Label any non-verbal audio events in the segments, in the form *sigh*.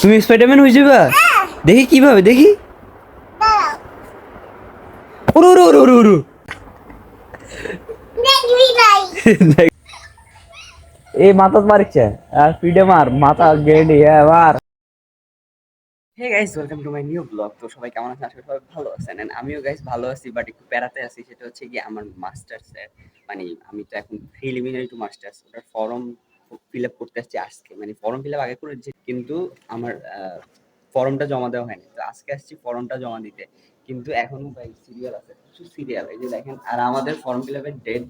তুমি স্পাইডারম্যান হয়ে যাবে? দেখি কীভাবে দেখি। ওরু ওরু ওরু ওরু ওরু। দেখবি মাথা মারছে। আর ফ্রিডে মার মাথা গেড়ে মার। Hey guys welcome to my new blog তো সবাই কেমন আছেন? আশা করি সবাই ভালো আছেন। And আমিও গাইস ভালো আছি বাট একটু প্যারাতে আছি। সেটা হচ্ছে কি আমার মাস্টার্স মানে আমি তো এখন প্রিলিমিনারি টু মাস্টার্স ওটার ফর্ম ফিল আপ করতে আসছি আজকে। মানে ফর্ম ফিল আপ আগে করেছি কিন্তু আমার ফর্মটা জমা দেওয়া হয়নি। তো আজকে আসছি ফর্মটা জমা দিতে। কিন্তু এখনও ভাই সিরিয়াল আছে প্রচুর সিরিয়াল এই যে দেখেন, আর আমাদের ফর্ম ফিল আপের ডেট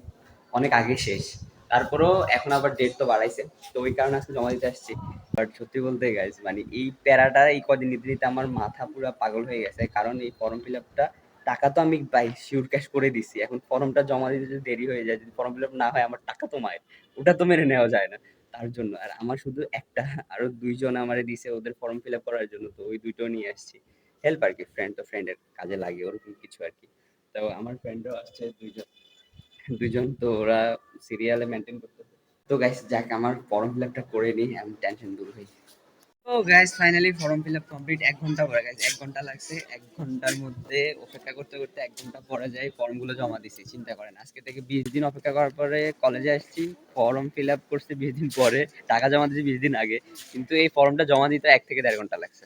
অনেক আগে শেষ। তারপরেও এখন আবার ডেট তো বাড়াইছে। তো ওই কারণে আজকে জমা দিতে আসছি। বাট সত্যি বলতে গাইজ মানে এই প্যারাটা এই কদিন নিতে নিতে আমার মাথা পুরো পাগল হয়ে গেছে। কারণ এই ফর্ম ফিল আপটা টাকা তো আমি বাই শিওর ক্যাশ করে দিছি। এখন ফর্মটা জমা দিতে যদি দেরি হয়ে যায়, যদি ফর্ম ফিল আপ না হয়, আমার টাকা তো মায়ের। ওটা তো মেনে নেওয়া যায় না। তার জন্য। আর আমার শুধু একটা, আরও দুইজন আমারে দিছে ওদের ফর্ম ফিল আপ করার জন্য, তো ওই দুইটো নিয়ে আসছি। হেল্প আর কি ফ্রেন্ড তো ফ্রেন্ডের কাজে লাগে, ওরকম কিছু আর কি তো আমার ফ্রেন্ডও আসছে দুইজন। দুইজন তো ওরা সিরিয়ালে মেনটেন করতেছে। তো গাইস যাক, আমার ফর্ম ফিল আপটা করে নিই, আমি টেনশন দূর হই তো guys finally form fill up complete এক ঘণ্টা পরে গাইস এক ঘণ্টা লাগছে। এক ঘণ্টার মধ্যে অপেক্ষা করতে করতে এক ঘণ্টা পরে যাই ফর্মগুলো জমা দিছি, চিন্তা করেন। আজকে থেকে বিশ দিন অপেক্ষা করার পরে কলেজে আসছি ফর্ম ফিল আপ করছে বিশ দিন পরে, টাকা জমা দিয়েছি বিশ দিন আগে। কিন্তু এই ফর্মটা জমা দিতে এক থেকে দেড় ঘণ্টা লাগছে।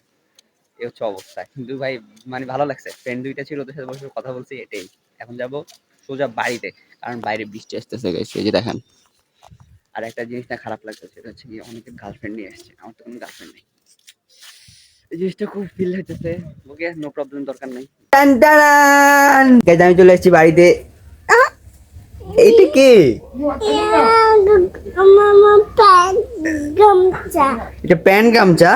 এই হচ্ছে অবস্থা। কিন্তু ভাই মানে ভালো লাগছে। ফ্রেন্ড দুইটা ছিল ওদের সাথে বসে কথা বলছি, এটাই। এখন যাব সোজা বাড়িতে, কারণ বাইরে বৃষ্টি আসতেছে গাইস এই যে দেখেন। আর একটা জিনিস না খারাপ লাগছে সেটা হচ্ছে কি অনেকের গার্লফ্রেন্ড নিয়ে আসছে আমার তো কোনো গার্লফ্রেন্ড নেই। এই জিনিসটা খুব ফিল হইতেছে ওকে নো প্রবলেম দরকার নেই। টান আমি চলে এসেছি বাড়িতে। এইটা কে? গামছা এটা প্যান্ট গামছা?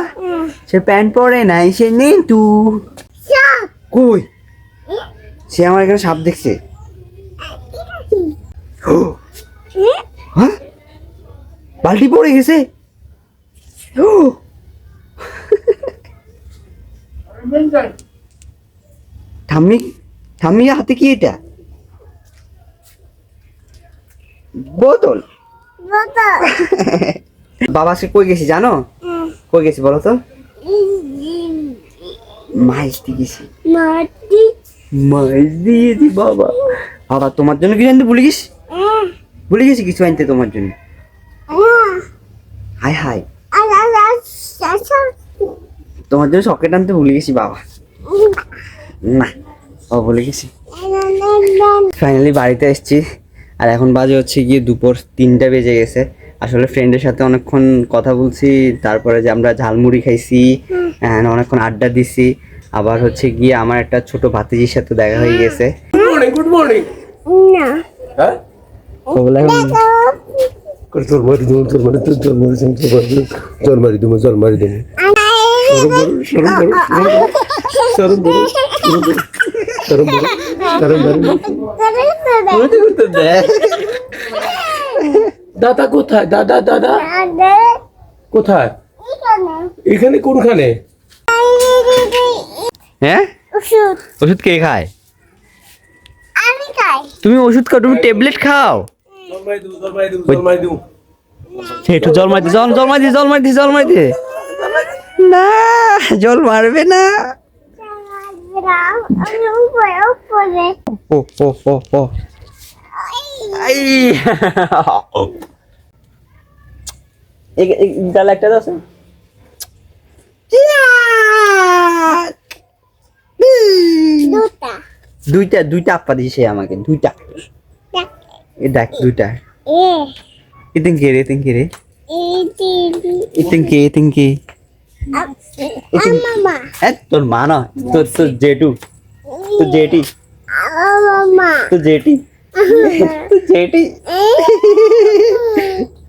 সে প্যান্ট পরে নাই সে নেই তু সাপ কই? সে আমার এখানে সাপ দেখছে। হ্যাঁ? বালতি পড়ে গেছে। ও ঠাম্মি ঠাম্মি হাতে কি এটা? বোতল। বাবা সে কই গেছি জানো? কই গেছি বলো তো? মাইস দিয়ে গেছি। দিয়েছি বাবা। বাবা তোমার জন্য কিছু আনতে ভুলে গেছি ভুলে গেছি কিছু আনতে তোমার জন্য? Hi hi. তোমার জন্য সকেট আনতে ভুলে গেছি বাবা। না ও ভুলে গেছি। ফাইনালি বাড়িতে এসেছি আর এখন বাজে হচ্ছে গিয়ে দুপুর তিনটা বেজে গেছে। আসলে ফ্রেন্ডের সাথে অনেকক্ষণ কথা বলছি তারপরে যে আমরা ঝালমুড়ি খাইছি অনেকক্ষণ আড্ডা দিছি। আবার হচ্ছে গিয়ে আমার একটা ছোট ভাতিজির সাথে দেখা হয়ে গেছে। গুড মর্নিং গুড মর্নিং না। হ্যাঁ? ও বলে এখন করে তোর মারি দেবো তোর মারি তোর তোর মারি দেবো তোর মারি দেবো তোর মারি দেবো তোর মারি দেবো সরম করো সরম করো সরম করো সরম করো সরম করো সরম করো করতে দেয় দাদা কোথায় দাদা দাদা কোথায় এখানে কোনখানে হ্যাঁ ওষুধ ওষুধ কে খায় আমি খাই তুমি ওষুধ খাও তুমি ট্যাবলেট খাও একটু জল মারতে জল জল মারতে জল মারতে জল মারতে না জল মারবে না। ও ও ও ও। আই। তাহলে একটা দুটা। দুইটা দুইটা আপা দিছে আমাকে দুইটা। এ দেখ দুইটা। এ। ইতিন কে রে ইতিন কে রে দিদি কে তোর মা না তোর তোর জেঠু। তোর জেঠি। তোর জেঠি। তোর জেঠি।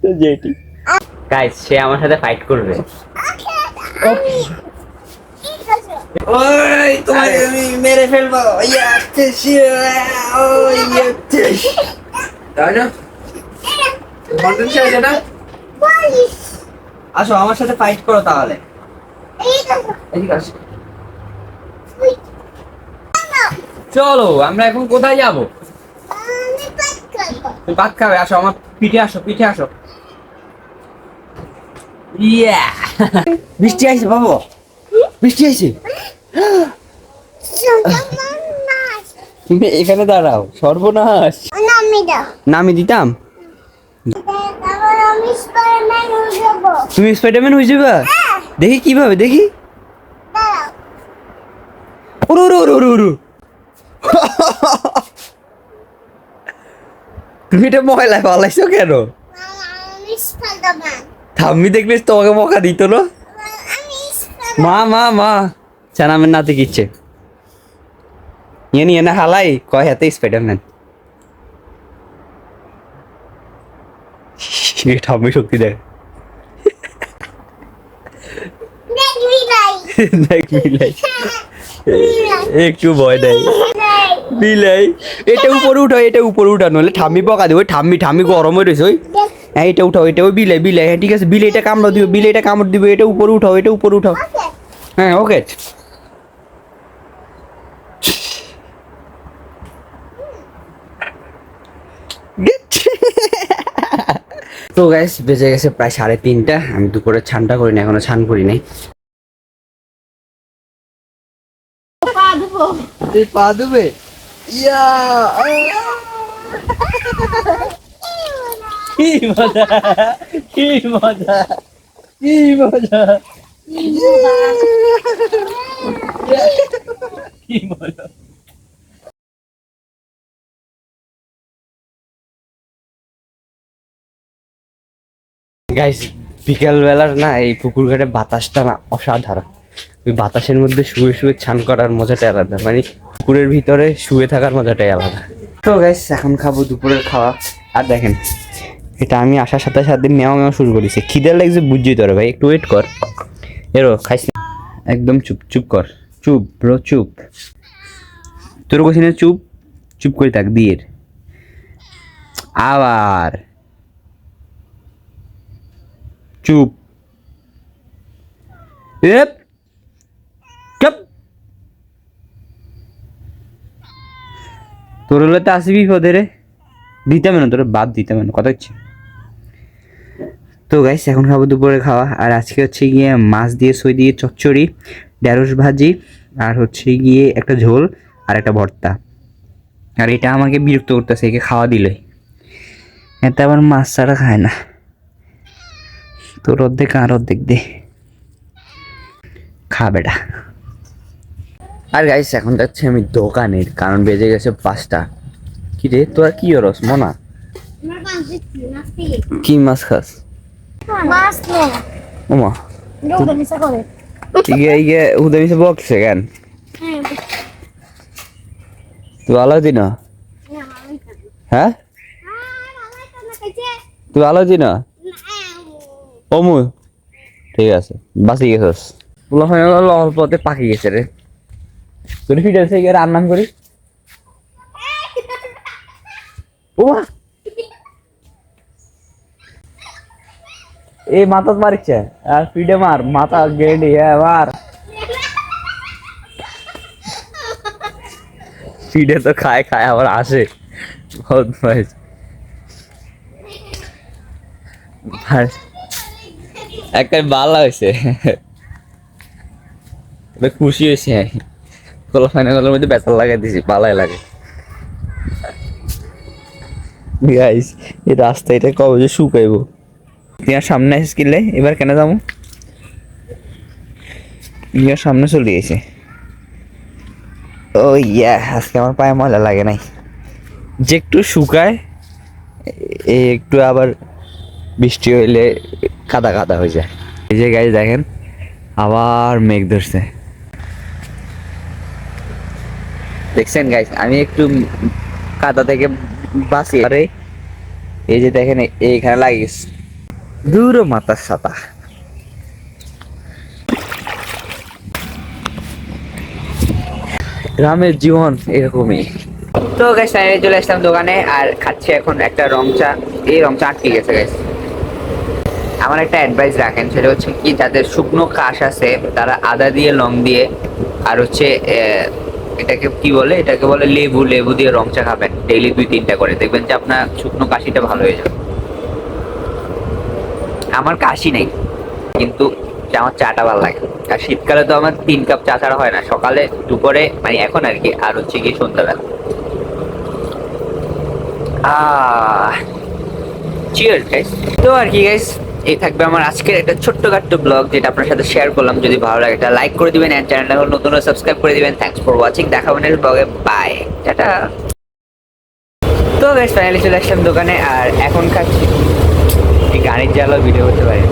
তোর জেঠি। গাইস সে আমার সাথে ফাইট করবে। ওই মেরে ফেলব। ইয়াতে ওই ইয়াতে তাই না? কন্টেন্ট আসো আমার সাথে ফাইট করো তাহলে। এদিকে আসো। চলো আমরা এখন কোথায় যাব? তুমি ভাত খাবে আসো আমার পিঠে আসো পিঠে আসো। ইয়া বৃষ্টি আইছে বাবা। বৃষ্টি আইছে। *gasps* *gasps* তুমি এখানে দাঁড়াও সর্বনাশ। নামি দাও। নামি দিতাম? আমি স্পাইডারম্যান হয়ে যাব? তুমি স্পাইডারম্যান হয়ে। যাবে দেখি কীভাবে দেখি। দাঁড়াও। ওরু ওরু ওরু ওরু ওরু তুমি এটা ময়লায় পালাইছো কেন? থাম্মি দেখলে তোমাকে মকা দিত না? মা মা মা। চানামের নাতি কিচ্ছে। ইয়ে না হালাই কয় হাতে স্পাইডারম্যান ঠাম্মি শক্তি দেখ দেখবি নাই দেখ বিলাই একটু ভয় দেয় বিলাই এটা উপরে উঠাও এটা উপরে উঠানো হলে ঠাম্মি পকা ওই ঠাম্মি ঠাম্মি গরম হয়ে রয়েছে ওই হ্যাঁ এটা উঠাও এটা ওই বিলাই বিলাই হ্যাঁ ঠিক আছে বিলাইটা কামড় দিও বিলাইটা কামড় দিবে এটা উপরে উঠাও এটা উপরে উঠাও হ্যাঁ ওকে *laughs* তো গ্যাস বেজে গেছে প্রায় সাড়ে তিনটা। আমি দুপুরে ছানটা করি না এখনও ছান করি নাই। তুই পা দেবে ইয়া! কি মজা কি মজা। কি মজা। কি মজা। গাইস বিকেল বেলার না এই পুকুর ঘাটে বাতাসটা না অসাধারণ। ওই বাতাসের মধ্যে শুয়ে শুয়ে ছান করার মজাটাই আলাদা। মানে পুকুরের ভিতরে শুয়ে থাকার মজাটাই আলাদা। তো গাইস এখন খাব দুপুরের খাওয়া। আর দেখেন, এটা আমি আসার সাথে সাথে নেওয়া নেওয়া শুরু করেছি। খিদে লাগছে বুঝছি তোর ভাই, একটু ওয়েট কর। এরো, খাইস। একদম চুপ চুপ কর। চুপ, ব্রো, চুপ। তোর কোথায় চুপ? চুপ করে থাক বিয়ের আবার। চুপ। তোর হলে তো আসবি বিপদে রে দিতাম না, তোর বাদ দিতাম না, কথা হচ্ছে। তো গাইস এখন খাব দুপুরে খাওয়া। আর আজকে হচ্ছে গিয়ে মাছ দিয়ে সই দিয়ে চচ্চড়ি, ঢেঁড়স ভাজি, আর হচ্ছে গিয়ে একটা ঝোল আর একটা ভর্তা। আর এটা আমাকে বিরক্ত করতেছে, একে খাওয়া দিলে। এতে আবার মাছ ছাড়া খায় না। তোর অর্ধেক আর অর্ধেক দে। খা বেটা। আর গাইস এখন যাচ্ছি আমি দোকানের কারণ বেজে গেছে পাঁচটা। কি রে তোরা কি রস মনা? কি মাছ খাস? মাছ নে ওমা ডোকে নিচে করে হুদে মিশে বকছে কেন হ্যাঁ? তুই ভালো হতি না হ্যাঁ তুই ভালো হতি না? অমু। ঠিক আছে বাঁচি গেছস। পোলা ফাইনাল অল্প পথে পাকি গেছে রে। তোর ফিটে আছে গিয়ে রান্নাম করি। ওমা এই মাথা মারিচ্ছে আর ফিডে মার মাথা গেডি হ্যাঁ মার। ফিডে তো খায় খায় আবার আসে। বদমাইশ। আর একটা ভালো হয়েছে খুশি হয়েছে কলা ফাইনালের মধ্যে বেতাল লাগাই দিছি পালাই লাগে। গাইস এই রাস্তা এটা কবে যে শুকাইবো? ইয়ার সামনে আসিস কিনলে এবার কেন যাব? ইয়ার সামনে চলে গেছে ও ইয়া, আজকে আমার পায়ে ময়লা লাগে নাই। যে একটু শুকায় একটু আবার বৃষ্টি হইলে কাদা কাদা হয়ে যায়। এই যে গাছ দেখেন আবার মেঘ ধরছে। দেখছেন গাইস আমি একটু কাদা থেকে বাঁচি। আরে এই যে দেখেন এইখানে লাগিস দূর মাতার সাতা গ্রামের জীবন এরকমই। তো গাইস আমি চলে আসলাম দোকানে আর খাচ্ছি এখন একটা রং চা। এই রং চা আটকে গেছে গাইস আমার একটা অ্যাডভাইস রাখেন, সেটা হচ্ছে কি, যাদের শুকনো কাশ আছে, তারা আদা দিয়ে, লং দিয়ে, আর হচ্ছে এটাকে কি বলে? এটাকে বলে লেবু লেবু দিয়ে রং চা খাবেন ডেইলি দুই তিনটা করে। দেখবেন যে আপনার শুকনো কাশিটা ভালো হয়ে যাবে। আমার কাশি নেই, কিন্তু আমার চাটা ভালো লাগে। আর শীতকালে তো আমার তিন কাপ চা ছাড়া হয় না, সকালে দুপুরে মানে এখন আর কি, আর হচ্ছে কি সন্ধ্যাবেলা। আহ চিয়ার্স গাইস তো আর কি গাইস এই থাকবে আমার আজকের একটা ছোট্ট কাট্ট ব্লগ, যেটা আপনার সাথে শেয়ার করলাম। যদি ভালো লাগে, একটা লাইক করে দিবেন এন্ড চ্যানেলটা নতুন সাবস্ক্রাইব করে দিবেন। থ্যাংকস ফর ওয়াচিং দেখা হবে নেক্সট ব্লগে বাই টাটা তো বেশ ফাইনালি চলে আসলাম দোকানে, আর এখন খাচ্ছি। এই গাড়ির জ্বালা ভিডিও করতে পারি।